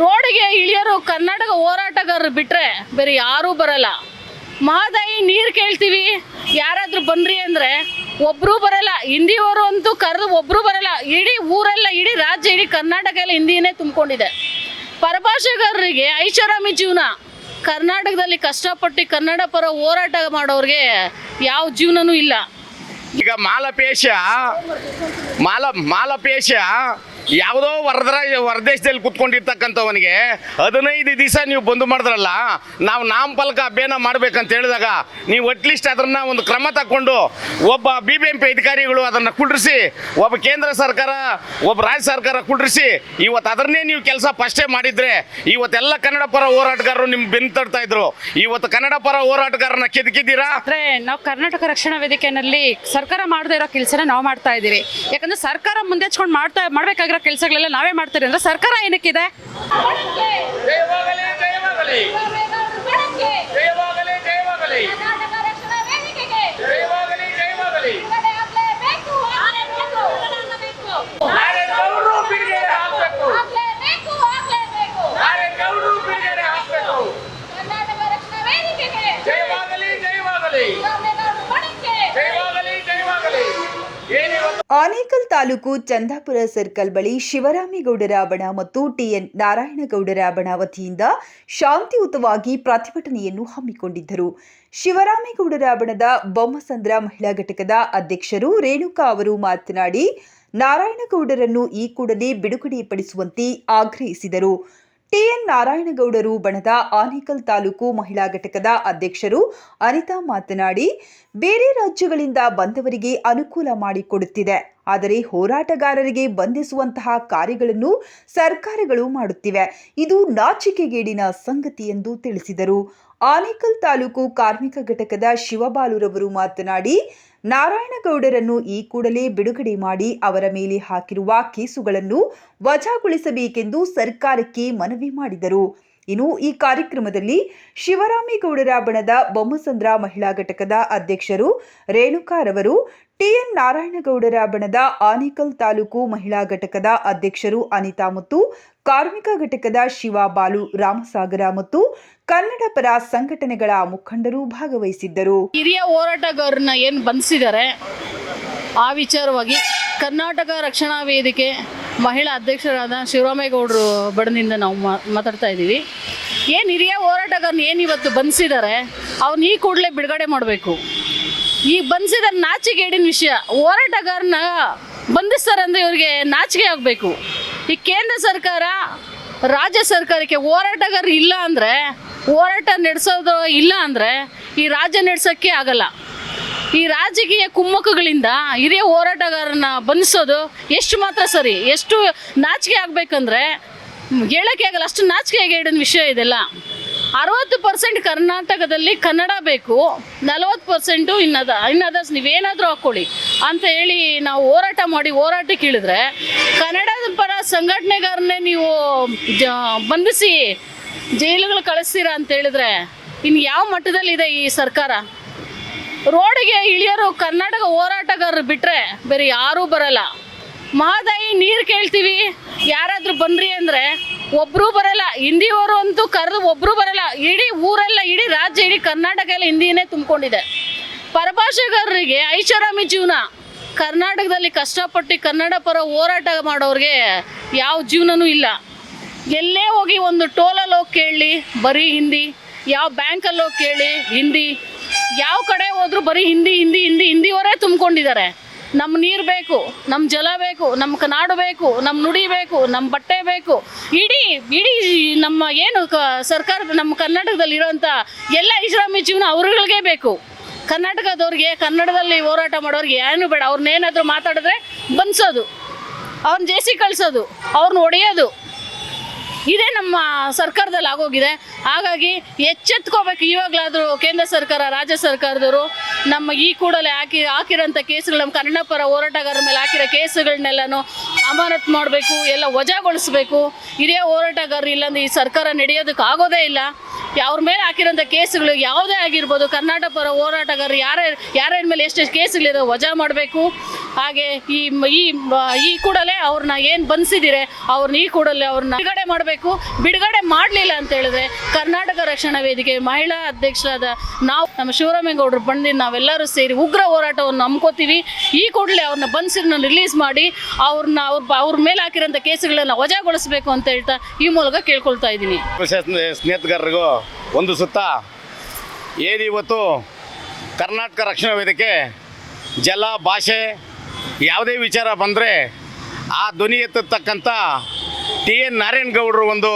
ರೋಡಿಗೆ ಇಳಿಯೋರು ಕರ್ನಾಟಕ ಹೋರಾಟಗಾರರು ಬಿಟ್ಟರೆ ಬೇರೆ ಯಾರೂ ಬರಲ್ಲ. ಮಹದಾಯಿ ನೀರು ಕೇಳ್ತೀವಿ, ಯಾರಾದರೂ ಬನ್ರಿ ಅಂದರೆ ಒಬ್ಬರೂ ಬರಲ್ಲ. ಹಿಂದಿಯವರು ಅಂತೂ ಕರೆದು ಒಬ್ಬರೂ ಬರಲ್ಲ. ಇಡೀ ಊರೆಲ್ಲ, ಇಡೀ ರಾಜ್ಯ, ಇಡೀ ಕರ್ನಾಟಕ ಎಲ್ಲ ಹಿಂದಿನೇ ತುಂಬಿಕೊಂಡಿದೆ. ಪರಭಾಷೆಗಾರರಿಗೆ ಐಷಾರಾಮಿ ಜೀವನ, ಕರ್ನಾಟಕದಲ್ಲಿ ಕಷ್ಟಪಟ್ಟು ಕನ್ನಡ ಪರ ಹೋರಾಟ ಮಾಡೋರಿಗೆ ಯಾವ ಜೀವನನೂ ಇಲ್ಲ. ಈಗ ಮಾಲಪೇಶ ಮಾಲ ಮಾಲಪೇಶ ಯಾವುದೋ ವರದ್ರ ಹೊರದೇಶದಲ್ಲಿ ಕುತ್ಕೊಂಡಿರ್ತಕ್ಕಂಥವನಿಗೆ ಹದಿನೈದು ದಿವಸ ನೀವು ಬಂದು ಮಾಡಿದ್ರಲ್ಲ, ನಾವು ನಾಮಫಲಕ ಅಭಿಯಾನ ಮಾಡ್ಬೇಕಂತ ಹೇಳಿದಾಗ ನೀವು ಅಟ್ಲೀಸ್ಟ್ ಅದನ್ನ ಒಂದು ಕ್ರಮ ತಗೊಂಡು ಒಬ್ಬ ಬಿ ಬಿ ಎಂ ಅಧಿಕಾರಿಗಳು ಅದನ್ನು ಕುಡ್ರಿಸಿ, ಒಬ್ಬ ಕೇಂದ್ರ ಸರ್ಕಾರ, ಒಬ್ಬ ರಾಜ್ಯ ಸರ್ಕಾರ ಕುಡ್ರಿಸಿ, ಇವತ್ತು ಅದನ್ನೇ ನೀವು ಕೆಲಸ ಫಸ್ಟೇ ಮಾಡಿದ್ರೆ, ಇವತ್ತೆಲ್ಲ ಕನ್ನಡ ಪರ ಹೋರಾಟಗಾರರು ನಿಮ್ಮ ತಡ್ತಾ ಇದ್ರು. ಇವತ್ತು ಕನ್ನಡ ಪರ ಹೋರಾಟಗಾರನ ಕೆದಕಿದ್ದೀರಾ? ನಾವು ಕರ್ನಾಟಕ ರಕ್ಷಣಾ ವೇದಿಕೆಯಲ್ಲಿ ಸರ್ಕಾರ ಮಾಡದೇ ಇರೋ ಕೆಲಸನ ನಾವು ಮಾಡ್ತಾ ಇದ್ದೀವಿ ಯಾಕಂದ್ರೆ ಸರ್ಕಾರ ಮುಂದೆ ಮಾಡ್ತಾ, ಮಾಡಬೇಕಾಗಿರೋ ಕೆಲಸಗಳೆಲ್ಲ ನಾವೇ ಮಾಡ್ತೀರಿ ಅಂದ್ರೆ ಸರ್ಕಾರ ಏನಕ್ಕಿದೆ? ಜಯವಾಗಲಿ ಜಯವಾಗಲಿ. ಜಯವಾಗಲಿ ಜಯವಾಗಲಿ ಜಯವಾಗಲಿ. ಆನೇಕಲ್ ತಾಲೂಕು ಚಂದಾಪುರ ಸರ್ಕಲ್ ಬಳಿ ಶಿವರಾಮೇಗೌಡರ ಬಣ ಮತ್ತು ಟಿಎನ್ ನಾರಾಯಣಗೌಡರ ಬಣ ವತಿಯಿಂದ ಶಾಂತಿಯುತವಾಗಿ ಪ್ರತಿಭಟನೆಯನ್ನು ಹಮ್ಮಿಕೊಂಡಿದ್ದರು. ಶಿವರಾಮೇಗೌಡರ ಬಣದ ಬೊಮ್ಮಸಂದ್ರ ಮಹಿಳಾ ಘಟಕದ ಅಧ್ಯಕ್ಷರು ರೇಣುಕಾ ಅವರು ಮಾತನಾಡಿ, ನಾರಾಯಣಗೌಡರನ್ನು ಈ ಕೂಡಲೇ ಬಿಡುಗಡೆಪಡಿಸುವಂತೆ ಆಗ್ರಹಿಸಿದರು. ಟಿಎನ್ ನಾರಾಯಣಗೌಡರು ಬಣದ ಆನೇಕಲ್ ತಾಲೂಕು ಮಹಿಳಾ ಘಟಕದ ಅಧ್ಯಕ್ಷರು ಅನಿತಾ ಮಾತನಾಡಿ, ಬೇರೆ ರಾಜ್ಯಗಳಿಂದ ಬಂದವರಿಗೆ ಅನುಕೂಲ ಮಾಡಿಕೊಡುತ್ತಿದೆ. ಆದರೆ ಹೋರಾಟಗಾರರಿಗೆ ಬಂಧಿಸುವಂತಹ ಕಾರ್ಯಗಳನ್ನು ಸರ್ಕಾರಗಳು ಮಾಡುತ್ತಿವೆ. ಇದು ನಾಚಿಕೆಗೇಡಿನ ಸಂಗತಿ ಎಂದು ತಿಳಿಸಿದರು. ಆನೇಕಲ್ ತಾಲೂಕು ಕಾರ್ಮಿಕ ಘಟಕದ ಶಿವಬಾಲುರವರು ಮಾತನಾಡಿ ನಾರಾಯಣಗೌಡರನ್ನು ಈ ಕೂಡಲೇ ಬಿಡುಗಡೆ ಮಾಡಿ ಅವರ ಮೇಲೆ ಹಾಕಿರುವ ಕೇಸುಗಳನ್ನು ವಜಾಗೊಳಿಸಬೇಕೆಂದು ಸರ್ಕಾರಕ್ಕೆ ಮನವಿ ಮಾಡಿದರು. ಇನ್ನು ಈ ಕಾರ್ಯಕ್ರಮದಲ್ಲಿ ಶಿವರಾಮೇಗೌಡರ ಬಣದ ಬೊಮ್ಮಸಂದ್ರ ಮಹಿಳಾ ಘಟಕದ ಅಧ್ಯಕ್ಷರು ರೇಣುಕಾರವರು ಟಿಎನ್ ನಾರಾಯಣಗೌಡರ ಬಣದ ಆನೇಕಲ್ ತಾಲೂಕು ಮಹಿಳಾ ಘಟಕದ ಅಧ್ಯಕ್ಷರು ಅನಿತಾ ಮತ್ತು ಕಾರ್ಮಿಕ ಘಟಕದ ಶಿವ ಬಾಲು ರಾಮಸಾಗರ ಮತ್ತು ಕನ್ನಡ ಪರ ಸಂಘಟನೆಗಳ ಮುಖಂಡರು ಭಾಗವಹಿಸಿದ್ದರು. ಹಿರಿಯ ಹೋರಾಟಗಾರರನ್ನ ಏನು ಬಂಧಿಸಿದ್ದಾರೆ? ಆ ವಿಚಾರವಾಗಿ ಕರ್ನಾಟಕ ರಕ್ಷಣಾ ವೇದಿಕೆ ಮಹಿಳಾ ಅಧ್ಯಕ್ಷರಾದ ಶಿವರಾಮೇಗೌಡರು ಬಡದಿಂದ ನಾವು ಮಾತಾಡ್ತಾ ಇದ್ದೀವಿ. ಏನು ಹಿರಿಯ ಹೋರಾಟಗಾರನ ಏನು ಇವತ್ತು ಬಂಧಿಸಿದ್ದಾರೆ? ಅವ್ರನ್ನ ಈ ಕೂಡಲೇ ಬಿಡುಗಡೆ ಮಾಡಬೇಕು. ಈಗ ಬಂಧಿಸಿದ ನಾಚಿಕೆಗೇಡಿನ ವಿಷಯ. ಹೋರಾಟಗಾರನ ಬಂಧಿಸ್ತಾರೆ ಅಂದರೆ ಇವರಿಗೆ ನಾಚಿಕೆ ಆಗಬೇಕು. ಈ ಕೇಂದ್ರ ಸರ್ಕಾರ, ರಾಜ್ಯ ಸರ್ಕಾರಕ್ಕೆ ಹೋರಾಟಗಾರರು ಇಲ್ಲ ಅಂದರೆ, ಹೋರಾಟ ನಡೆಸೋದು ಇಲ್ಲ ಅಂದರೆ ಈ ರಾಜ್ಯ ನಡೆಸೋಕ್ಕೆ ಆಗಲ್ಲ. ಈ ರಾಜಕೀಯ ಕುಮ್ಮಕ್ಕುಗಳಿಂದ ಹಿರಿಯ ಹೋರಾಟಗಾರನ ಬಂಧಿಸೋದು ಎಷ್ಟು ಮಾತ್ರ ಸರಿ. ಎಷ್ಟು ನಾಚಿಕೆ ಆಗಬೇಕಂದ್ರೆ, ಹೇಳೋಕ್ಕೆ ಆಗಲ್ಲ. ಅಷ್ಟು ನಾಚಿಕೆ ಹಿಡಿದ ವಿಷಯ ಇದೆಲ್ಲ. ಅರವತ್ತು ಪರ್ಸೆಂಟ್ ಕರ್ನಾಟಕದಲ್ಲಿ ಕನ್ನಡ ಬೇಕು, ನಲವತ್ತು ಪರ್ಸೆಂಟು ಇನ್ನದ ಇನ್ನದರ್ಸ್ ನೀವೇನಾದರೂ ಹಾಕ್ಕೊಳ್ಳಿ ಅಂತ ಹೇಳಿ ನಾವು ಹೋರಾಟ ಮಾಡಿ ಹೋರಾಟಕ್ಕೆ ಇಳಿದ್ರೆ ಕನ್ನಡದ ಪರ ಸಂಘಟನೆಗಾರನ್ನೇ ನೀವು ಜ, ಬಂಧಿಸಿ ಜೈಲುಗಳು ಕಳಿಸ್ತೀರಾ ಅಂತ ಹೇಳಿದ್ರೆ ಇನ್ನು ಯಾವ ಮಟ್ಟದಲ್ಲಿದೆ ಈ ಸರ್ಕಾರ? ರೋಡಿಗೆ ಇಳಿಯೋರು ಕರ್ನಾಟಕ ಹೋರಾಟಗಾರರು ಬಿಟ್ಟರೆ ಬೇರೆ ಯಾರೂ ಬರಲ್ಲ. ಮಹದಾಯಿ ನೀರು ಕೇಳ್ತೀವಿ. ಯಾರಾದರೂ ಬನ್ರಿ ಅಂದರೆ ಒಬ್ಬರೂ ಬರಲ್ಲ. ಹಿಂದಿಯವರು ಅಂತೂ ಕರೆದು ಒಬ್ಬರೂ ಬರಲ್ಲ. ಇಡೀ ಊರೆಲ್ಲ, ಇಡೀ ರಾಜ್ಯ, ಇಡೀ ಕರ್ನಾಟಕ ಎಲ್ಲ ಹಿಂದಿನೇ ತುಂಬಿಕೊಂಡಿದೆ. ಪರಭಾಷೆಗಾರರಿಗೆ ಐಷಾರಾಮಿ ಜೀವನ. ಕರ್ನಾಟಕದಲ್ಲಿ ಕಷ್ಟಪಟ್ಟು ಕನ್ನಡ ಪರ ಹೋರಾಟ ಮಾಡೋರಿಗೆ ಯಾವ ಜೀವನನೂ ಇಲ್ಲ. ಎಲ್ಲೇ ಹೋಗಿ ಒಂದು ಟೋಲಲ್ಲಿ ಹೋಗಿ ಕೇಳಲಿ ಬರೀ ಹಿಂದಿ. ಯಾವ ಬ್ಯಾಂಕಲ್ಲಿ ಹೋಗಿ ಕೇಳಿ, ಹಿಂದಿ. ಯಾವ ಕಡೆ ಹೋದರೂ ಬರೀ ಹಿಂದಿ ಹಿಂದಿ ಹಿಂದಿ, ಹಿಂದಿಯವರೇ ತುಂಬಿಕೊಂಡಿದ್ದಾರೆ. ನಮ್ಮ ನೀರು ಬೇಕು ನಮ್ಮ ಜಲ ಬೇಕು ನಮ್ಮ ನಾಡು ಬೇಕು ನಮ್ಮ ನುಡಿ ಬೇಕು ನಮ್ಮ ಬಟ್ಟೆ ಬೇಕು. ಇಡೀ ಇಡೀ ನಮ್ಮ ಏನು ಕ ಸರ್ಕಾರದ ನಮ್ಮ ಕರ್ನಾಟಕದಲ್ಲಿರೋಂಥ ಎಲ್ಲ ಐಷಾರಾಮಿ ಜೀವನ ಅವ್ರಗಳಿಗೆ ಬೇಕು. ಕರ್ನಾಟಕದವ್ರಿಗೆ, ಕನ್ನಡದಲ್ಲಿ ಹೋರಾಟ ಮಾಡೋರಿಗೆ ಏನು ಬೇಡ. ಅವ್ರನ್ನೇನಾದರೂ ಮಾತಾಡಿದ್ರೆ ಬನ್ಸೋದು. ಅವ್ರನ್ನ ಜೇಸಿ ಕಳಿಸೋದು. ಅವ್ರನ್ನ ಹೊಡೆಯೋದು ಇದೇ ನಮ್ಮ ಸರ್ಕಾರದಲ್ಲಿ ಆಗೋಗಿದೆ. ಹಾಗಾಗಿ ಎಚ್ಚೆತ್ಕೋಬೇಕು. ಇವಾಗಲಾದರೂ ಕೇಂದ್ರ ಸರ್ಕಾರ, ರಾಜ್ಯ ಸರ್ಕಾರದವರು ನಮ್ಮ ಈ ಕೂಡಲೇ ಹಾಕಿ ಹಾಕಿರೋಂಥ ಕೇಸುಗಳು ನಮ್ಮ ಕನ್ನಡ ಪರ ಹೋರಾಟಗಾರರ ಮೇಲೆ ಹಾಕಿರೋ ಕೇಸುಗಳನ್ನೆಲ್ಲನೂ ಅಮಾನತ್ ಮಾಡಬೇಕು, ಎಲ್ಲ ವಜಾಗೊಳಿಸ್ಬೇಕು. ಹಿರಿಯ ಹೋರಾಟಗಾರರು ಇಲ್ಲಾಂದ್ರೆ ಈ ಸರ್ಕಾರ ನಡೆಯೋದಕ್ಕೆ ಆಗೋದೇ ಇಲ್ಲ. ಅವ್ರ ಮೇಲೆ ಹಾಕಿರೋಂಥ ಕೇಸುಗಳು ಯಾವುದೇ ಆಗಿರ್ಬೋದು, ಕರ್ನಾಟಕ ಪರ ಹೋರಾಟಗಾರರು ಯಾರ ಯಾರ್ಯಾರ ಮೇಲೆ ಎಷ್ಟೆಷ್ಟು ಕೇಸುಗಳಿದೆ ವಜಾ ಮಾಡಬೇಕು. ಹಾಗೆ ಈ ಈ ಕೂಡಲೇ ಅವ್ರನ್ನ ಏನು ಬಂಧಿಸಿದಿರೆ, ಅವ್ರನ್ನ ಈ ಕೂಡಲೇ ಅವ್ರನ್ನ ಬಿಡುಗಡೆ ಮಾಡಬೇಕು. ಬಿಡುಗಡೆ ಮಾಡಲಿಲ್ಲ ಅಂತ ಹೇಳಿದ್ರೆ ಕರ್ನಾಟಕ ರಕ್ಷಣಾ ವೇದಿಕೆ ಮಹಿಳಾ ಅಧ್ಯಕ್ಷರಾದ ನಾವು ನಮ್ಮ ಶಿವರಾಮೇಗೌಡರು ಬಂದು ನಾವೆಲ್ಲರೂ ಸೇರಿ ಉಗ್ರ ಹೋರಾಟವನ್ನು ನಂಬ್ಕೋತೀವಿ. ಈ ಕೂಡಲೇ ಅವ್ರನ್ನ ಬಂಧಿಸಿದ್ನ ರಿಲೀಸ್ ಮಾಡಿ ಅವ್ರನ್ನ ಅವ್ರ ಅವ್ರ ಮೇಲೆ ಹಾಕಿರೋಂಥ ಕೇಸುಗಳನ್ನ ವಜಾಗೊಳಿಸಬೇಕು ಅಂತ ಹೇಳ್ತಾ ಈ ಮೂಲಕ ಕೇಳ್ಕೊಳ್ತಾ ಇದ್ದೀನಿ. ಸ್ನೇಹಿತಗಾರರಿಗೂ ಒಂದು ಸುತ್ತ ಏನು ಇವತ್ತು ಕರ್ನಾಟಕ ರಕ್ಷಣಾ ವೇದಿಕೆ ಜಲ ಭಾಷೆ ಯಾವುದೇ ವಿಚಾರ ಬಂದರೆ ಆ ಧ್ವನಿ ಎತ್ತತಕ್ಕಂಥ ಟಿ ಎನ್ ನಾರಾಯಣಗೌಡರು ಒಂದು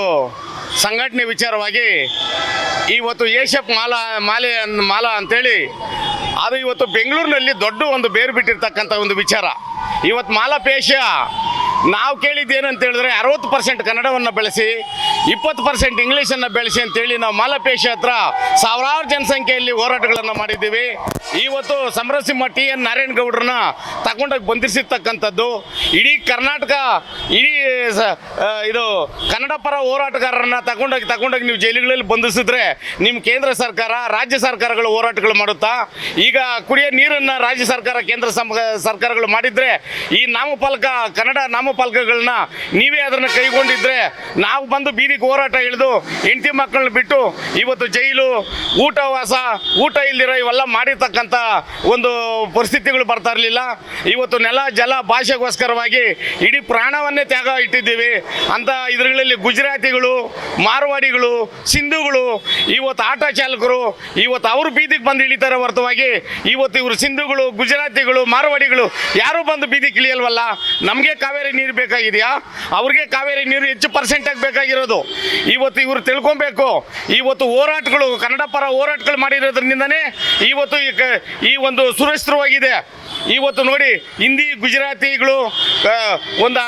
ಸಂಘಟನೆ ವಿಚಾರವಾಗಿ ಇವತ್ತು ಏಷಪ್ ಮಾಲಾ ಮಾಲೆ ಮಾಲಾ ಅಂತೇಳಿ, ಅದು ಇವತ್ತು ಬೆಂಗಳೂರಿನಲ್ಲಿ ದೊಡ್ಡ ಒಂದು ಬೇರು ಬಿಟ್ಟಿರ್ತಕ್ಕಂಥ ಒಂದು ವಿಚಾರ. ಇವತ್ತು ಮಾಲಾಪೇಶ ನಾವು ಕೇಳಿದ್ದೇನಂತ ಹೇಳಿದ್ರೆ ಅರವತ್ತು ಪರ್ಸೆಂಟ್ ಕನ್ನಡವನ್ನು ಬೆಳೆಸಿ, ಇಪ್ಪತ್ತು ಪರ್ಸೆಂಟ್ ಇಂಗ್ಲೀಷನ್ನು ಬೆಳೆಸಿ ಅಂತೇಳಿ ನಾವು ಮಾಲಪೇಶ ಹತ್ರ ಸಾವಿರಾರು ಜನಸಂಖ್ಯೆಯಲ್ಲಿ ಹೋರಾಟಗಳನ್ನು ಮಾಡಿದ್ದೀವಿ. ಇವತ್ತು ಸಮರಸಿಂಹ ಟಿ ಎನ್ ನಾರಾಯಣಗೌಡ್ರನ್ನ ತಗೊಂಡೋಗಿ ಬಂಧಿಸಿರ್ತಕ್ಕಂಥದ್ದು. ಇಡೀ ಕರ್ನಾಟಕ, ಇಡೀ ಇದು ಕನ್ನಡ ಪರ ಹೋರಾಟಗಾರರನ್ನ ತಗೊಂಡೋಗಿ ತಗೊಂಡೋಗಿ ನೀವು ಜೈಲುಗಳಲ್ಲಿ ಬಂಧಿಸಿದ್ರೆ ನಿಮ್ಮ ಕೇಂದ್ರ ಸರ್ಕಾರ, ರಾಜ್ಯ ಸರ್ಕಾರಗಳು ಹೋರಾಟಗಳು ಮಾಡುತ್ತಾ? ಈಗ ಕುಡಿಯೋ ನೀರನ್ನು ರಾಜ್ಯ ಸರ್ಕಾರ, ಕೇಂದ್ರ ಸರ್ಕಾರಗಳು ಮಾಡಿದ್ರೆ ಈ ನಾಮಫಲಕ ಕನ್ನಡ ನಾಮಫಲಕಗಳನ್ನ ನೀವೇ ಅದನ್ನು ಕೈಗೊಂಡಿದ್ರೆ ನಾವು ಬಂದು ಬೀದಿಗೆ ಹೋರಾಟ ಇಳಿದು ಹೆಂಡತಿ ಮಕ್ಕಳನ್ನ ಬಿಟ್ಟು ಇವತ್ತು ಜೈಲು, ಊಟ ವಾಸ, ಊಟ ಇಲ್ದಿರೋ ಇವೆಲ್ಲ ಮಾಡಿರ್ತಕ್ಕಂಥ ಒಂದು ಪರಿಸ್ಥಿತಿಗಳು ಬರ್ತಾ ಇರಲಿಲ್ಲ. ಇವತ್ತು ನೆಲ, ಜಲ ಭಾಷೆಗೋಸ್ಕರವಾಗಿ ಇಡೀ ಪ್ರಾಣವನ್ನೇ ತ್ಯಾಗ ಇಟ್ಟಿದ್ದೀವಿ. ಅಂತ ಇದರಲ್ಲಿ ಗುಜರಾತಿಗಳು, ಮಾರ್ವಾಡಿಗಳು, ಸಿಂಧುಗಳು, ಇವತ್ತು ಆಟೋ ಚಾಲಕರು, ಇವತ್ತು ಅವರು ಬೀದಿಗೆ ಬಂದು ಇಳಿತಾರೆ ಹೊರತುವಾಗಿ ಇವತ್ತು ಇವರು ಸಿಂಧುಗಳು, ಗುಜರಾತಿಗಳು, ಮಾರ್ವಾಡಿಗಳು ಯಾರು ಬಂದು ಬೀದಿಗೆ ಇಳಿಯಲ್ವಲ್ಲ? ನಮಗೆ ಕಾವೇರಿ ನೀರು ಬೇಕಾಗಿದೆಯಾ? ಅವ್ರಿಗೆ ಕಾವೇರಿ ನೀರು ಹೆಚ್ಚು ಪರ್ಸೆಂಟಾಗಿ ಬೇಕಾಗಿರೋದು. ಇವತ್ತು ಇವರು ತಿಳ್ಕೊಬೇಕು. ಇವತ್ತು ಹೋರಾಟಗಳು, ಕನ್ನಡ ಪರ ಹೋರಾಟಗಳು ಮಾಡಿರೋದ್ರಿಂದನೇ ಇವತ್ತು ಈ ಒಂದು ಸುರಕ್ಷಿತವಾಗಿದೆ. ಇವತ್ತು ನೋಡಿ, ಹಿಂದಿ, ಗುಜರಾತಿಗಳು ಒಂದು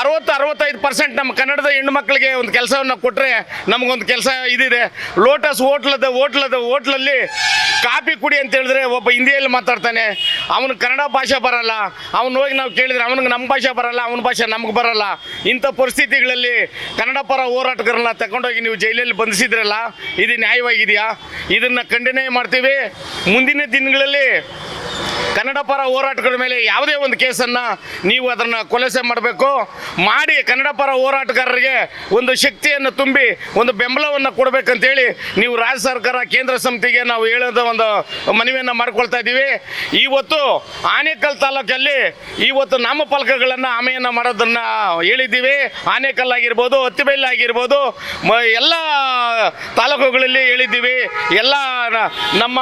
ಅರವತ್ತು, ಅರವತ್ತೈದು ಪರ್ಸೆಂಟ್ ನಮ್ಮ ಕನ್ನಡದ ಹೆಣ್ಣು ಮಕ್ಕಳಿಗೆ ಒಂದು ಕೆಲಸವನ್ನು ಕೊಟ್ಟರೆ ನಮಗೊಂದು ಕೆಲಸ ಇದಿದೆ. ಲೋಟಸ್ ಹೋಟ್ಲದ ಹೋಟ್ಲದ, ಹೋಟ್ಲಲ್ಲಿ ಕಾಫಿ ಕುಡಿ ಅಂತ ಹೇಳಿದ್ರೆ ಒಬ್ಬ ಹಿಂದಿಯಲ್ಲಿ ಮಾತಾಡ್ತಾನೆ. ಅವನು ಕನ್ನಡ ಭಾಷೆ ಬರಲ್ಲ. ಅವನು ಹೋಗಿ ನಾವು ಕೇಳಿದ್ರೆ ಅವನಿಗೆ ನಮ್ಮ ಭಾಷೆ ಬರಲ್ಲ, ಅವನ ಭಾಷೆ ನಮ್ಗೆ ಬರಲ್ಲ. ಇಂಥ ಪರಿಸ್ಥಿತಿಗಳಲ್ಲಿ ಕನ್ನಡ ಪರ ಹೋರಾಟಗಾರನ್ನ ತಗೊಂಡೋಗಿ ನೀವು ಜೈಲಲ್ಲಿ ಬಂಧಿಸಿದ್ರಲ್ಲ, ಇದು ನ್ಯಾಯವಾಗಿದೆಯಾ? ಇದನ್ನು ಖಂಡನೆ ಮಾಡ್ತೀವಿ. ಮುಂದಿನ ದಿನಗಳಲ್ಲಿ ಕನ್ನಡ ಪರ ಹೋರಾಟಗಳ ಮೇಲೆ ಯಾವುದೇ ಒಂದು ಕೇಸನ್ನು ನೀವು ಅದನ್ನು ಕೊಲೆಸೆ ಮಾಡಬೇಕು. ಮಾಡಿ ಕನ್ನಡ ಪರ ಹೋರಾಟಗಾರರಿಗೆ ಒಂದು ಶಕ್ತಿಯನ್ನು ತುಂಬಿ ಒಂದು ಬೆಂಬಲವನ್ನು ಕೊಡಬೇಕಂತೇಳಿ ನೀವು ರಾಜ್ಯ ಸರ್ಕಾರ, ಕೇಂದ್ರ ಸಮಿತಿಗೆ ನಾವು ಹೇಳೋದ ಒಂದು ಮನವಿಯನ್ನು ಮಾಡ್ಕೊಳ್ತಾ ಇದ್ದೀವಿ. ಇವತ್ತು ಆನೇಕಲ್ ತಾಲೂಕಲ್ಲಿ ಇವತ್ತು ನಾಮಫಲಕಗಳನ್ನು ಆಮೆಯನ್ನು ಮಾಡೋದನ್ನು ಹೇಳಿದ್ದೀವಿ. ಆನೇಕಲ್ ಆಗಿರ್ಬೋದು ಹತ್ತಿಬೈಲ್ ಆಗಿರ್ಬೋದು ಎಲ್ಲ ತಾಲೂಕುಗಳಲ್ಲಿ ಹೇಳಿದ್ದೀವಿ. ಎಲ್ಲ ನಮ್ಮ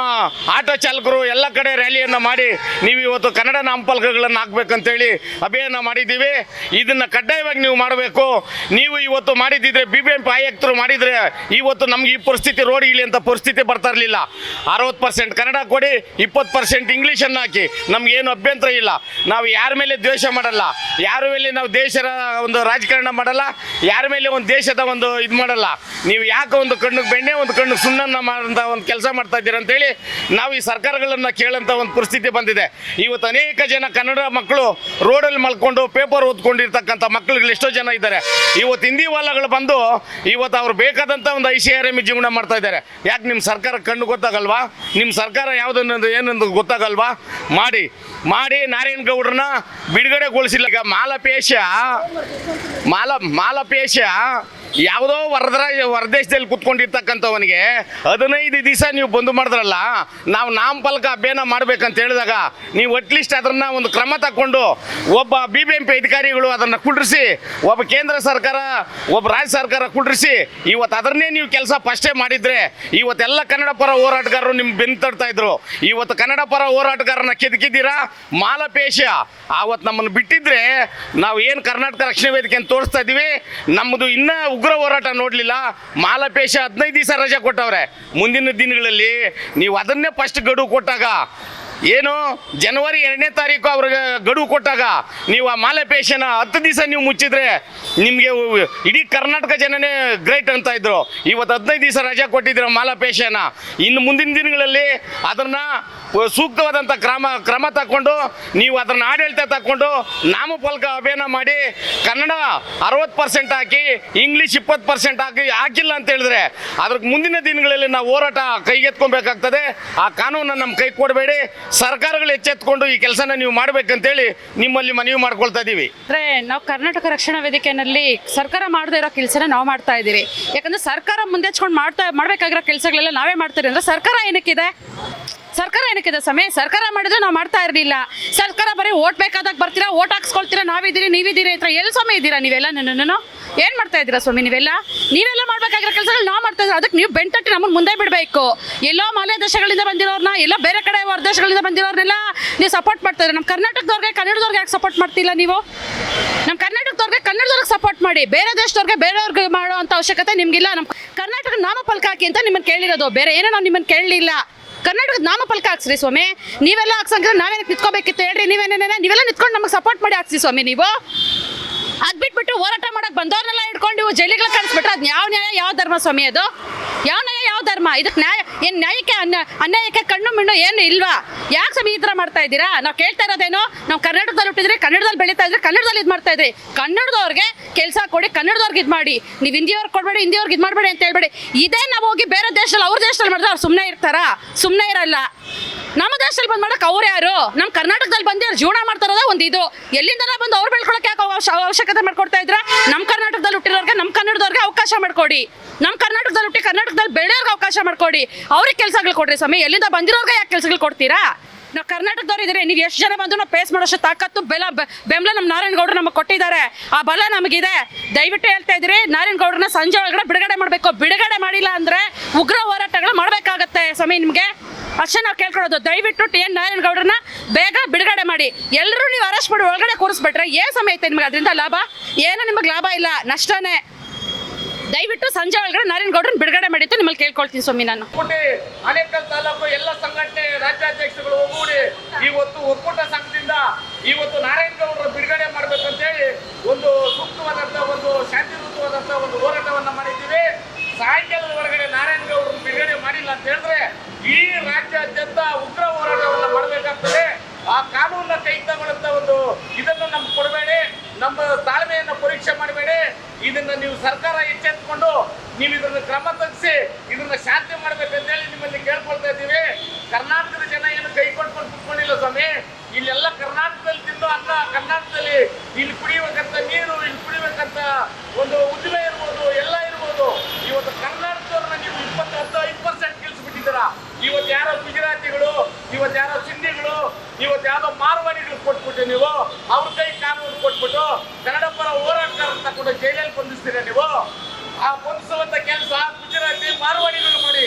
ಆಟೋ ಚಾಲಕರು ಎಲ್ಲ ಕಡೆ ರ್ಯಾಲಿಯನ್ನು ಮಾಡಿ ನೀವು ಇವತ್ತು ಕನ್ನಡ ನಾಮಫಲಕಗಳನ್ನು ಹಾಕ್ಬೇಕಂತೇಳಿ ಅಭಿಯಾನ ಮಾಡಿದ್ದೀವಿ. ಇದನ್ನು ಕಡ್ಡಾಯವಾಗಿ ನೀವು ಮಾಡಬೇಕು. ನೀವು ಇವತ್ತು ಮಾಡಿದ್ದಿದ್ರೆ ಬಿ ಬಿ ಎಂ ಪಿ ಆಯುಕ್ತರು ಮಾಡಿದರೆ ಇವತ್ತು ನಮ್ಗೆ ಈ ಪರಿಸ್ಥಿತಿ ರೋಡ್ ಇಲ್ಲಿ ಅಂತ ಪರಿಸ್ಥಿತಿ ಬರ್ತಾ ಇರಲಿಲ್ಲ. ಅರವತ್ತು ಪರ್ಸೆಂಟ್ ಕನ್ನಡ ಕೊಡಿ, ಇಪ್ಪತ್ತು ಪರ್ಸೆಂಟ್ ಇಂಗ್ಲೀಷನ್ನು ಹಾಕಿ. ನಮಗೇನು ಅಭ್ಯಂತರ ಇಲ್ಲ. ನಾವು ಯಾರ ಮೇಲೆ ದ್ವೇಷ ಮಾಡಲ್ಲ. ಯಾರ ಮೇಲೆ ನಾವು ದೇಶದ ಒಂದು ರಾಜಕಾರಣ ಮಾಡಲ್ಲ. ಯಾರ ಮೇಲೆ ಒಂದು ದೇಶದ ಒಂದು ಇದು ಮಾಡಲ್ಲ. ನೀವು ಯಾಕೆ ಒಂದು ಕಣ್ಣಿಗೆ ಬೆಣ್ಣೆ, ಒಂದು ಕಣ್ಣು ಸುಣ್ಣನ್ನು ಮಾಡೋಂಥ ಒಂದು ಕೆಲಸ ಮಾಡ್ತಾ ಇದ್ದೀರ ಅಂತೇಳಿ ನಾವು ಈ ಸರ್ಕಾರಗಳನ್ನು ಕೇಳೋಂಥ ಒಂದು ಪರಿಸ್ಥಿತಿ ಬಂದಿದೆ. ಇವತ್ತು ಅನೇಕ ಜನ ಕನ್ನಡ ಮಕ್ಕಳು ರೋಡಲ್ಲಿ ಮಲ್ಕೊಂಡು ಪೇಪರ್ ಓದ್ಕೊಂಡಿರ್ತಕ್ಕಂಥ ಮಕ್ಕಳುಗಳು ಎಷ್ಟೋ ಜನ ಇದ್ದಾರೆ. ಇವತ್ತು ಹಿಂದಿ ವಾಲಗಳು ಬಂದು ಇವತ್ತು ಅವ್ರು ಬೇಕಾದಂಥ ಒಂದು ಐ ಸಿ ಆರ್ ಎಂ ಜೀವನ ಮಾಡ್ತಾ ಇದ್ದಾರೆ. ಯಾಕೆ ನಿಮ್ಮ ಸರ್ಕಾರ ಕಣ್ಣು ಗೊತ್ತಾಗಲ್ವಾ? ನಿಮ್ಮ ಸರ್ಕಾರ ಯಾವುದನ್ನೊಂದು ಏನೊಂದು ಗೊತ್ತಾಗಲ್ವಾ? ಮಾಡಿ ಮಾಡಿ ನಾರಾಯಣಗೌಡ್ರನ್ನ ಬಿಡುಗಡೆಗೊಳಿಸಿಲ್ಲ. ಈಗ ಮಾಲಪೇಶ ಮಾಲ ಮಾಲಪೇಶ ಯಾವುದೋ ವರದ್ರ ಹೊರದೇಶದಲ್ಲಿ ಕುತ್ಕೊಂಡಿರ್ತಕ್ಕಂಥವನಿಗೆ ಹದಿನೈದು ದಿವಸ ನೀವು ಬಂದು ಮಾಡಿದ್ರಲ್ಲ, ನಾವು ನಾಮಫಲಕ ಅಭಿಯಾನ ಮಾಡ್ಬೇಕಂತ ಹೇಳಿದಾಗ ನೀವು ಅಟ್ಲೀಸ್ಟ್ ಅದನ್ನ ಒಂದು ಕ್ರಮ ತಗೊಂಡು ಒಬ್ಬ ಬಿ ಬಿ ಎಂ ಪಿ ಅಧಿಕಾರಿಗಳು ಅದನ್ನ ಕುಡ್ರಿಸಿ, ಒಬ್ಬ ಕೇಂದ್ರ ಸರ್ಕಾರ, ಒಬ್ಬ ರಾಜ್ಯ ಸರ್ಕಾರ ಕುಡ್ರಿಸಿ, ಇವತ್ತು ಅದನ್ನೇ ನೀವು ಕೆಲಸ ಫಸ್ಟೇ ಮಾಡಿದ್ರೆ ಇವತ್ತೆಲ್ಲ ಕನ್ನಡ ಪರ ಹೋರಾಟಗಾರರು ಬೆನ್ನು ತಡ್ತಾ ಇದ್ರು. ಇವತ್ತು ಕನ್ನಡ ಪರ ಹೋರಾಟಗಾರನ ಕೆದಕಿದ್ದೀರಾ? ಮಾಲಪೇಶ ಆವತ್ತು ನಮ್ಮನ್ನು ಬಿಟ್ಟಿದ್ರೆ ನಾವು ಏನು ಕರ್ನಾಟಕ ರಕ್ಷಣಾ ವೇದಿಕೆ ಅಂತ ತೋರಿಸ್ತಾ ಇದ್ದೀವಿ ನಮ್ಮದು ಇನ್ನೂ ಉಗ್ರ ಹೋರಾಟ ನೋಡಲಿಲ್ಲ? ಮಾಲಪೇಶ ಹದಿನೈದು ದಿವಸ ರಜೆ ಕೊಟ್ಟವ್ರೆ. ಮುಂದಿನ ದಿನಗಳಲ್ಲಿ ನೀವು ಅದನ್ನೇ ಫಸ್ಟ್ ಗಡುವು ಕೊಟ್ಟಾಗ, ಏನು? ಜನವರಿ ಎರಡನೇ ತಾರೀಕು ಅವ್ರಿಗೆ ಗಡುವು ಕೊಟ್ಟಾಗ, ನೀವು ಆ ಮಾಲಪೇಶನ ಹತ್ತು ದಿವಸ ನೀವು ಮುಚ್ಚಿದ್ರೆ ನಿಮಗೆ ಇಡೀ ಕರ್ನಾಟಕ ಜನನೇ ಗ್ರೇಟ್ ಅಂತ ಇದ್ರು. ಇವತ್ತು ಹದಿನೈದು ದಿವಸ ರಜೆ ಕೊಟ್ಟಿದ್ರು ಮಾಲಪೇಶನ ಇನ್ನು ಮುಂದಿನ ದಿನಗಳಲ್ಲಿ ಅದನ್ನು ಸೂಕ್ತವಾದಂಥ ಕ್ರಮ ಕ್ರಮ ತಗೊಂಡು ನೀವು ಅದನ್ನು ಆಡಳಿತ ತಗೊಂಡು ನಾಮಫಲಕ ಅಭಿಯಾನ ಮಾಡಿ ಕನ್ನಡ ಅರವತ್ತು ಪರ್ಸೆಂಟ್ ಹಾಕಿ ಇಂಗ್ಲೀಷ್ ಇಪ್ಪತ್ತು ಪರ್ಸೆಂಟ್ ಹಾಕಿ, ಹಾಕಿಲ್ಲ ಅಂತ ಹೇಳಿದ್ರೆ ಅದ್ರ ಮುಂದಿನ ದಿನಗಳಲ್ಲಿ ನಾವು ಹೋರಾಟ ಕೈಗೆತ್ಕೊಬೇಕಾಗ್ತದೆ. ಆ ಕಾನೂನನ್ನು ನಮ್ಮ ಕೈ ಕೊಡಬೇಡಿ. ಸರ್ಕಾರಗಳು ಎಚ್ಚೆತ್ಕೊಂಡು ಈ ಕೆಲಸನ ನೀವು ಮಾಡ್ಬೇಕಂತೇಳಿ ನಿಮ್ಮಲ್ಲಿ ಮನವಿ ಮಾಡ್ಕೊಳ್ತಾ ಇದ್ದೀವಿ ಅಂದ್ರೆ ನಾವು ಕರ್ನಾಟಕ ರಕ್ಷಣಾ ವೇದಿಕೆಯಲ್ಲಿ ಸರ್ಕಾರ ಮಾಡದೇ ಇರೋ ಕೆಲಸನ ನಾವು ಮಾಡ್ತಾ ಇದ್ದೀವಿ ಯಾಕಂದ್ರೆ ಸರ್ಕಾರ ಮುಂದೆ ಹಚ್ಕೊಂಡು ಮಾಡ್ತಾ, ಮಾಡ್ಬೇಕಾಗಿರೋ ಕೆಲಸಗಳೆಲ್ಲ ನಾವೇ ಮಾಡ್ತೀರಿ. ಅಂದ್ರೆ ಸರ್ಕಾರ ಏನಕ್ಕಿದೆ? ಸರ್ಕಾರ ಏನಕ್ಕಿದೆ ಸಮಯ ಸರ್ಕಾರ ಮಾಡಿದ್ರೆ ನಾವು ಮಾಡ್ತಾ ಇರಲಿಲ್ಲ. ಸರ್ಕಾರ ಬರೀ ಓಟ್ ಬೇಕಾದಾಗ ಬರ್ತೀರಾ, ಓಟ್ ಹಾಕ್ಸ್ಕೊಳ್ತೀರಾ, ನಾವಿದ್ದೀರಿ, ನೀವಿದ್ದೀರಿ ಹತ್ರ ಎಲ್ಲಿ ಸ್ವಾಮಿ ಇದ್ದೀರಾ ನೀವೆಲ್ಲ? ನನ್ನನ್ನು ಏನು ಮಾಡ್ತಾ ಇದ್ದೀರಾ ಸ್ವಾಮಿ ನೀವೆಲ್ಲ? ನೀವೆಲ್ಲ ಮಾಡಬೇಕಾಗಿರೋ ಕೆಲಸಗಳು ನಾವು ಮಾಡ್ತಾ ಇದ್ದೀರಾ ಅದಕ್ಕೆ ನೀವು ಬೆಂತಟ್ಟಿ ನಮ್ಮನ್ನು ಮುಂದೆ ಬಿಡಬೇಕು. ಎಲ್ಲೋ ಮಾಲೆ ದೇಶಗಳಿಂದ ಬಂದಿರೋರ್ನ, ಎಲ್ಲ ಬೇರೆ ಕಡೆ ಹೊರ ದೇಶಗಳಿಂದ ಬಂದಿರೋರ್ನೆಲ್ಲ ನೀವು ಸಪೋರ್ಟ್ ಮಾಡ್ತಾ ನಮ್ಮ ಕರ್ನಾಟಕದವ್ರಿಗೆ, ಕನ್ನಡದವ್ರಿಗೆ ಯಾಕೆ ಸಪೋರ್ಟ್ ಮಾಡ್ತಿಲ್ಲ ನೀವು? ನಮ್ಮ ಕರ್ನಾಟಕದವ್ರಿಗೆ, ಕನ್ನಡದವ್ರಿಗೆ ಸಪೋರ್ಟ್ ಮಾಡಿ. ಬೇರೆ ದೇಶದವ್ರಿಗೆ, ಬೇರೆಯವ್ರಿಗೆ ಮಾಡೋ ಅಂತ ಅವಶ್ಯಕತೆ ನಿಮಗಿಲ್ಲ. ನಮ್ಮ ಕರ್ನಾಟಕ ನಾಮಫಲಕ ಹಾಕಿ ಅಂತ ನಿಮ್ಮನ್ನು ಕೇಳಿರೋದು. ಬೇರೆ ಏನೋ ನಾವು ನಿಮ್ಮನ್ನು ಕೇಳಲಿಲ್ಲ. ಕರ್ನಾಟಕದ ನಾಮಫಲಕ ಹಾಕ್ಸ್ರಿ ಸ್ವಾಮಿ. ನೀವೆಲ್ಲ ಹಾಕ್ಸಂಗ್ರೆ ನಾವೇನ ನಿತ್ಕೋಬೇಕಿತ್ತು ಹೇಳ್ರಿ. ನೀವೇನೇನೇ ನೀವೆಲ್ಲ ನಿತ್ಕೊಂಡು ನಮಗೆ ಸಪೋರ್ಟ್ ಮಾಡಿ ಹಾಕ್ಸಿ ಸ್ವಾಮಿ ನೀವು. ಅದ್ ಬಿಟ್ಬಿಟ್ಟು ಹೋರಾಟ ಮಾಡಕ್ ಬಂದವ್ರನ್ನೆಲ್ಲ ಹಿಡ್ಕೊಂಡು ನೀವು ಜೈಲಿಗೆ ಕಳಿಸ್ಬಿಟ್ರೆ ಅದ್ ಯಾವ ನ್ಯಾಯ, ಯಾವ ಧರ್ಮ ಸ್ವಾಮಿ ಅದು? ಯಾವ ನ್ಯಾಯ, ಯಾವ ಧರ್ಮ? ಇದಕ್ಕೆ ನ್ಯಾಯ, ಏನು ನ್ಯಾಯಕ್ಕೆ ಅನ್ಯ ಅನ್ಯಾಯಕ್ಕೆ ಕಣ್ಣು, ಮಿಣ್ಣು ಏನು ಇಲ್ವಾ? ಯಾಕೆ ಸ್ವಾಮಿ ಈ ಥರ ಮಾಡ್ತಾ ಇದ್ದೀರಾ? ನಾವು ಕೇಳ್ತಾ ಇರೋದೇನೋ? ನಾವು ಕನ್ನಡದಲ್ಲಿ ಹುಟ್ಟಿದ್ರೆ, ಕನ್ನಡದಲ್ಲಿ ಬೆಳೀತಾ ಇದ್ರೆ ಕನ್ನಡದಲ್ಲಿ ಇದು ಮಾಡ್ತಾ ಇದ್ರಿ. ಕನ್ನಡದವ್ರಿಗೆ ಕೆಲಸ ಕೊಡಿ, ಕನ್ನಡದವ್ರಿಗೆ ಇದು ಮಾಡಿ. ನೀವು ಹಿಂದಿಯವ್ರಿಗೆ ಕೊಡಬೇಡಿ, ಹಿಂದಿಯವ್ರಿಗೆ ಇದು ಮಾಡಬೇಡಿ ಅಂತ ಹೇಳ್ಬೇಡಿ. ಇದೇ ನಾವು ಹೋಗಿ ಬೇರೆ ದೇಶದಲ್ಲಿ, ಅವ್ರ ದೇಶದಲ್ಲಿ ಮಾಡಿದ್ರೆ ಅವ್ರು ಸುಮ್ಮನೆ ಇರ್ತಾರಾ? ಸುಮ್ಮನೆ ಇರಲ್ಲ. ನಮ್ಮ ದೇಶದಲ್ಲಿ ಬಂದ್ ಮಾಡಕ್ ಅವ್ರು ಯಾರು? ನಮ್ಮ ಕರ್ನಾಟಕದಲ್ಲಿ ಬಂದು ಅವ್ರು ಜೀವನ ಮಾಡ್ತಾರದ ಒಂದ್ ಇದು? ಎಲ್ಲಿಂದನ ಬಂದು ಅವ್ರು ಬೆಳ್ಕೊಳಕ್ಕೆ ಯಾಕೆ ಅವಶ್ಯ- ಅವಶ್ಯಕತೆ ಮಾಡ್ಕೊಡ್ತಾ ಇದ್ರ? ನಮ್ಮ ಕರ್ನಾಟಕದಲ್ಲಿ ಹುಟ್ಟಿರೋರ್ಗೆ ನಮ್ಮ ಕನ್ನಡದವ್ರಿಗೆ ಅವಕಾಶ ಮಾಡ್ಕೊಡಿ. ನಮ್ಮ ಕರ್ನಾಟಕದಲ್ಲಿ ಹುಟ್ಟಿ ಕರ್ನಾಟಕದಲ್ಲಿ ಬೆಳೆಯೋರ್ಗೆ ಅವಕಾಶ ಮಾಡ್ಕೊಡಿ. ಅವ್ರಿಗೆ ಕೆಲಸಗಳು ಕೊಡ್ರಿ ಸ್ವಾಮಿ. ಎಲ್ಲಿಂದ ಬಂದಿರೋರ್ಗೆ ಯಾಕೆ ಕೆಲಸಗಳು ಕೊಡ್ತೀರಾ? ನಾವು ಕರ್ನಾಟಕದವ್ರು ಇದ್ರೆ ನೀವು ಎಷ್ಟು ಜನ ಬಂದು ನಾವು ಪೇಸ್ ಮಾಡೋಷ್ಟು ತಾಕತ್ತು, ಬೆಲ ಬೆಂಬಲ ನಮ್ಮ ನಾರಾಯಣಗೌಡರು ನಮಗೆ ಕೊಟ್ಟಿದ್ದಾರೆ. ಆ ಬಲ ನಮಗಿದೆ. ದಯವಿಟ್ಟು ಹೇಳ್ತಾ ನಾರಾಯಣ ನಾರಾಯಣಗೌಡರನ್ನ ಸಂಜೆ ಒಳಗಡೆ ಬಿಡುಗಡೆ ಮಾಡಬೇಕು. ಬಿಡುಗಡೆ ಮಾಡಿಲ್ಲ ಅಂದರೆ ಉಗ್ರ ಹೋರಾಟಗಳು ಮಾಡಬೇಕಾಗತ್ತೆ ಸ್ವಾಮಿ ನಿಮಗೆ. ಅಷ್ಟೇ ನಾವು ಕೇಳ್ಕೊಳ್ಳೋದು. ದಯವಿಟ್ಟು ಟಿ ಎನ್ ನಾರಾಯಣಗೌಡರನ್ನ ಬೇಗ ಬಿಡುಗಡೆ ಮಾಡಿ. ಎಲ್ಲರೂ ನೀವು ಅರೆಸ್ಟ್ ಮಾಡಿ ಒಳಗಡೆ ಕೂರಿಸ್ಬಿಟ್ರೆ ಏನು ಸಮಯ ಐತೆ ನಿಮ್ಗೆ ಅದರಿಂದ ಲಾಭ? ಏನು ನಿಮಗೆ ಲಾಭ ಇಲ್ಲ, ನಷ್ಟನೇ? ದಯವಿಟ್ಟು ಸಂಜೆ ಒಳಗಡೆ ನಾರಾಯಣಗೌಡರನ್ನ ಬಿಡುಗಡೆ ಮಾಡಿತ್ತು ನಿಮ್ಮಲ್ಲಿ ಕೇಳ್ಕೊಳ್ತೀನಿ ಸ್ವಾಮಿ ನಾನು. ಆನೇಕಲ್ ತಾಲೂಕು ಎಲ್ಲ ಸಂಘಟನೆ, ರಾಜ್ಯಾಧ್ಯಕ್ಷಗಳು ಒಗ್ಗೂಡಿ ಇವತ್ತು ಒಕ್ಕೂಟ ಸಂಘದಿಂದ ಇವತ್ತು ನಾರಾಯಣಗೌಡರು ಬಿಡುಗಡೆ ಮಾಡಬೇಕಂತೇಳಿ ಒಂದು ಸೂಕ್ತವಾದಂತಹ ಒಂದು ಶಾಂತಿಯುತವಾದಂತಹ ಒಂದು ಹೋರಾಟವನ್ನು ಮಾಡಿದ್ದೀವಿ. ಸಾಯಂಕಾಲದ ಒಳಗಡೆ ನಾರಾಯಣಗೌಡರು ಬಿಡುಗಡೆ ಮಾಡಿಲ್ಲ ಅಂತ ಹೇಳಿದ್ರೆ ಈ ರಾಜ್ಯಾದ್ಯಂತ ಉಗ್ರ ಹೋರಾಟವನ್ನ ಮಾಡಬೇಕಾಗ್ತದೆ. ಆ ಕಾನೂನ ಕೈ ತಗೊಳ್ಳಂತ ಒಂದು ಇದನ್ನು ನಮ್ಗೆ ಕೊಡಬೇಡಿ, ನಮ್ಮ ತಾಳ್ಮೆಯನ್ನು ಪರೀಕ್ಷೆ ಮಾಡಬೇಡಿ. ಇದನ್ನ ನೀವು ಸರ್ಕಾರ ಎಚ್ಚೆತ್ಕೊಂಡು ನೀವು ಇದನ್ನ ಕ್ರಮ ತಗ್ಸಿ, ಇದನ್ನ ಶಾಂತಿ ಮಾಡ್ಬೇಕಂತೇಳಿ ನಿಮ್ಮಲ್ಲಿ ಕೇಳ್ಕೊಳ್ತಾ ಇದ್ದೀವಿ. ಕರ್ನಾಟಕದ ಜನ ಏನು ಕೈ ಕೊಟ್ಕೊಂಡು ಕುತ್ಕೊಂಡಿಲ್ಲ ಸ್ವಾಮಿ? ಇಲ್ಲೆಲ್ಲ ಕರ್ನಾಟಕದಲ್ಲಿ ತಿಂದು ಅನ್ನ, ಕರ್ನಾಟಕದಲ್ಲಿ ಇಲ್ಲಿ ಕುಡಿಯಬೇಕಂತ ನೀರು, ಇಲ್ಲಿ ಒಂದು ಉದ್ದಿಮೆ ಇರ್ಬೋದು ಎಲ್ಲ ಇರ್ಬೋದು ಇವತ್ತು ಕರ್ನಾಟಕದವ್ರನ್ನ ನೀವು ಇಪ್ಪತ್ತು ಹತ್ತು ಐದು ಪರ್ಸೆಂಟ್ ಗೆಲ್ಸ್ಬಿಟ್ಟಿದ್ದೀರಾ ಇವತ್ತು ಯಾರೋ ಗುಜರಾತಿಗಳು ಇವತ್ತು ಯಾರೋ ಸಿಂಧಿಗಳು ಇವತ್ತು ಯಾವ್ದೋ ಮಾರ್ವಾಡಿಗಳು ಕೊಟ್ಬಿಟ್ಟು ನೀವು ಅವ್ರ ಕೈ ಕಾನೂನು ಕೊಟ್ಬಿಟ್ಟು ಕನ್ನಡ ಪರ ಹೋರಾಟಗಾರ ತಗೊಂಡು ಜೈಲಲ್ಲಿ ಬಂಧಿಸ್ತೀರಾ ನೀವು ಆ ಬಂಧಿಸುವಂತ ಕೆಲಸ ಗುಜರಾತಿ ಮಾರ್ವಾಡಿಗಳು ಮಾಡಿ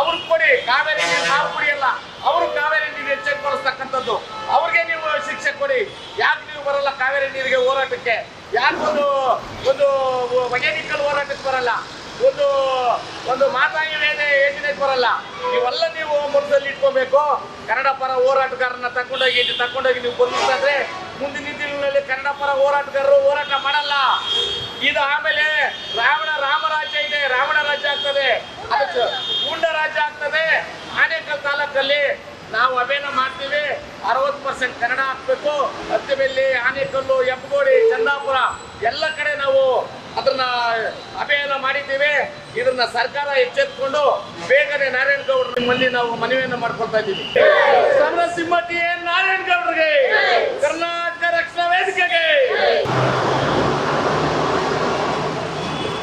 ಅವ್ರಿಗೆ ಕೊಡಿ. ಕಾವೇರಿ ನೀರು ನಾವು ಕುಡಿಯಲ್ಲ. ಅವರು ಕಾವೇರಿ ನೀರು ಹೆಚ್ಚಾಗಿ ಬಳಸ್ತಕ್ಕಂಥದ್ದು. ಅವ್ರಿಗೆ ನೀವು ಶಿಕ್ಷೆ ಕೊಡಿ. ಯಾಕೆ ನೀವು ಬರಲ್ಲ ಕಾವೇರಿ ನೀರಿಗೆ ಹೋರಾಟಕ್ಕೆ? ಯಾಕೆ ಒಂದು ವೈಜ್ಞಾನಿಕಲ್ ಹೋರಾಟಕ್ಕೆ ಬರಲ್ಲ? ಒಂದು ಒಂದು ಮಾತಾಯಿ ಯೋಜನೆಗೆ ಬರಲ್ಲ? ಇವೆಲ್ಲ ನೀವು ಮುಖದಲ್ಲಿ ಇಟ್ಕೋಬೇಕು. ಕನ್ನಡ ಪರ ಹೋರಾಟಗಾರನ ತಗೊಂಡೋಗಿ ಇಲ್ಲಿ ತಗೊಂಡೋಗಿ ನೀವು ಬಂದಿದ್ರೆ ಮುಂದಿನ ದಿನಗಳಲ್ಲಿ ಕನ್ನಡ ಪರ ಹೋರಾಟಗಾರರು ಹೋರಾಟ ಮಾಡಲ್ಲ. ಇದು ಆಮೇಲೆ ರಾವಣ, ರಾಮರಾಜ್ಯ ಇದೆ. ರಾವಣ ರಾಜ್ಯ ಆಗ್ತದೆ. ಅದಕ್ಕೆ ಗೂಂಡ ರಾಜ್ಯ ಆಗ್ತದೆ. ಆನೇಕಲ್ ತಾಲೂಕಲ್ಲಿ ನಾವು ಅಭಿಯಾನ ಮಾಡ್ತೀವಿ? ಅರವತ್ತು ಪರ್ಸೆಂಟ್ ಕನ್ನಡ ಹಾಕ್ಬೇಕು. ಅತ್ತಿಬೆಲ್ಲಿ, ಆನೇಕಲ್ಲು ಎಪ್ಪಗೋಡಿ ಚಂದಾಪುರ ಎಲ್ಲ ಕಡೆ ನಾವು ಅದನ್ನ ಅಭಿಯಾನ ಮಾಡಿದ್ದೀವಿ. ಇದನ್ನ ಸರ್ಕಾರ ಎಚ್ಚೆತ್ಕೊಂಡು ಬೇಗನೆ ನಾರಾಯಣ ಗೌಡ್ರ ನಿಮ್ಮಲ್ಲಿ ನಾವು ಮನವಿಯನ್ನು ಮಾಡ್ಕೊಳ್ತಾ ಇದ್ದೀವಿ. ಸಮರಸಿಂಹ ಟಿ ನಾರಾಯಣ ಗೌಡ್ರಿಗೆ. ಕರ್ನಾಟಕ